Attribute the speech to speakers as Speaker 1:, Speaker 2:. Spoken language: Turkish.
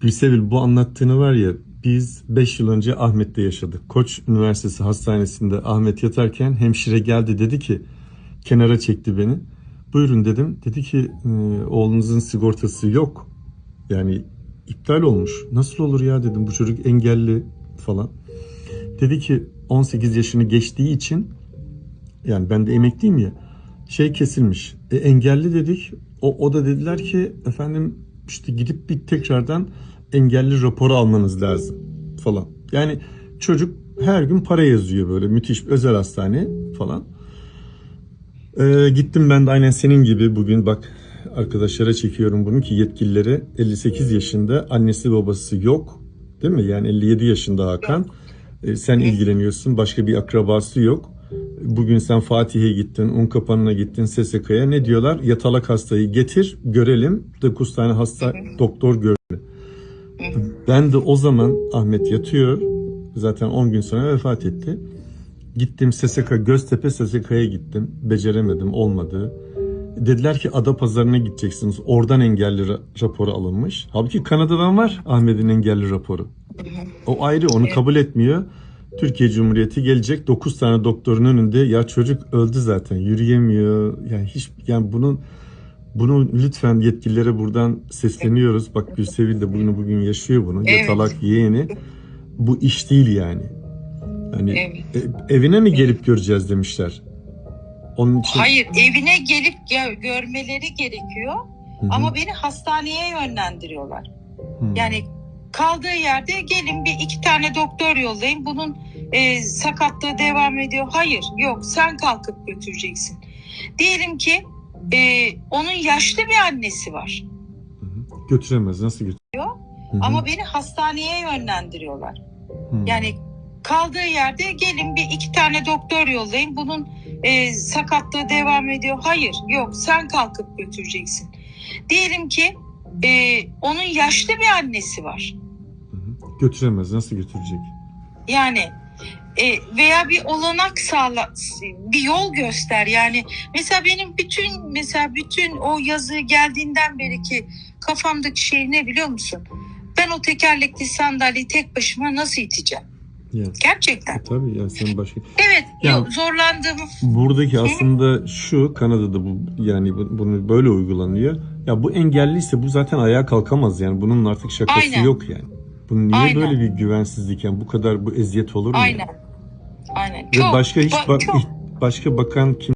Speaker 1: Gülsevil bu anlattığını var ya biz 5 yıl önce Ahmet'te yaşadık. Koç Üniversitesi Hastanesi'nde Ahmet yatarken hemşire geldi dedi ki kenara çekti beni. Buyurun dedim. Dedi ki "Ee, oğlunuzun sigortası yok. Yani iptal olmuş. Nasıl olur ya dedim bu çocuk engelli falan. Dedi ki 18 yaşını geçtiği için yani ben de emekliyim ya şey kesilmiş. E, engelli dedik. O, o da dediler ki efendim işte gidip bir tekrardan engelli raporu almanız lazım falan. Yani çocuk her gün para yazıyor böyle müthiş bir özel hastane falan. E, gittim ben de aynen senin gibi bugün bak arkadaşlara çekiyorum bunu ki yetkililere 58 yaşında annesi babası yok değil mi? Yani 57 yaşında Hakan. E, sen ilgileniyorsun başka bir akrabası yok. Bugün sen Fatih'e gittin, Unkapanı'na gittin, SSK'ya. Ne diyorlar? Yatalak hastayı getir, görelim. 9 tane hasta doktor gördü. Ben de o zaman Ahmet yatıyor. Zaten 10 gün sonra vefat etti. Gittim SSK, Göztepe SSK'ya gittim. Beceremedim, olmadı. Dediler ki ada pazarına gideceksiniz. Oradan engelli ra- raporu alınmış. Halbuki Kanada'dan var Ahmet'in engelli raporu. O ayrı onu kabul etmiyor. Türkiye Cumhuriyeti gelecek 9 tane doktorun önünde ya çocuk öldü zaten yürüyemiyor. Yani hiç yani bunun bunu lütfen yetkililere buradan sesleniyoruz. Bak Gülsevil de bunu bugün yaşıyor bunu.
Speaker 2: Evet.
Speaker 1: Yatalak yeğeni. Bu iş değil yani. Yani
Speaker 2: Evet.
Speaker 1: e- evine mi gelip göreceğiz demişler. Onun için
Speaker 2: Hayır evine gelip gö- görmeleri gerekiyor
Speaker 1: Hı hı.
Speaker 2: ama beni hastaneye yönlendiriyorlar.
Speaker 1: Hı.
Speaker 2: Yani kaldığı yerde gelin bir iki tane doktor yollayın bunun e, sakatlığı devam ediyor. Hayır yok sen kalkıp götüreceksin. Diyelim ki e, onun yaşlı bir annesi var
Speaker 1: götüremez. Nasıl götürüyor?
Speaker 2: ama beni hastaneye yönlendiriyorlar.
Speaker 1: Hı.
Speaker 2: Yani kaldığı yerde gelin bir iki tane doktor yollayın. Bunun e, sakatlığı devam ediyor. Hayır yok sen kalkıp götüreceksin. Diyelim ki e, onun yaşlı bir annesi var.
Speaker 1: Götüremez. Nasıl götürecek?
Speaker 2: Yani e, veya bir olanak sağla bir yol göster yani mesela benim bütün mesela bütün o yazı geldiğinden beri ki kafamdaki şey ne biliyor musun? Ben o tekerlekli sandalyeyi tek başıma nasıl iteceğim?
Speaker 1: Ya,
Speaker 2: Gerçekten.
Speaker 1: e, tabii ya sen başka
Speaker 2: Evet
Speaker 1: Ya-
Speaker 2: yo- zorlandığımı
Speaker 1: Buradaki aslında şu Kanada'da bu yani bu- bunu böyle uygulanıyor. Ya bu engelliyse bu zaten ayağa kalkamaz yani bunun artık şakası
Speaker 2: Aynen.
Speaker 1: yok yani. Bunun niye
Speaker 2: Aynen.
Speaker 1: böyle bir güvensizlik yani bu kadar bu eziyet olur mu?
Speaker 2: aynen. Aynen.
Speaker 1: Ve
Speaker 2: Çok,
Speaker 1: başka hiç
Speaker 2: ba- çok.
Speaker 1: başka bakan kim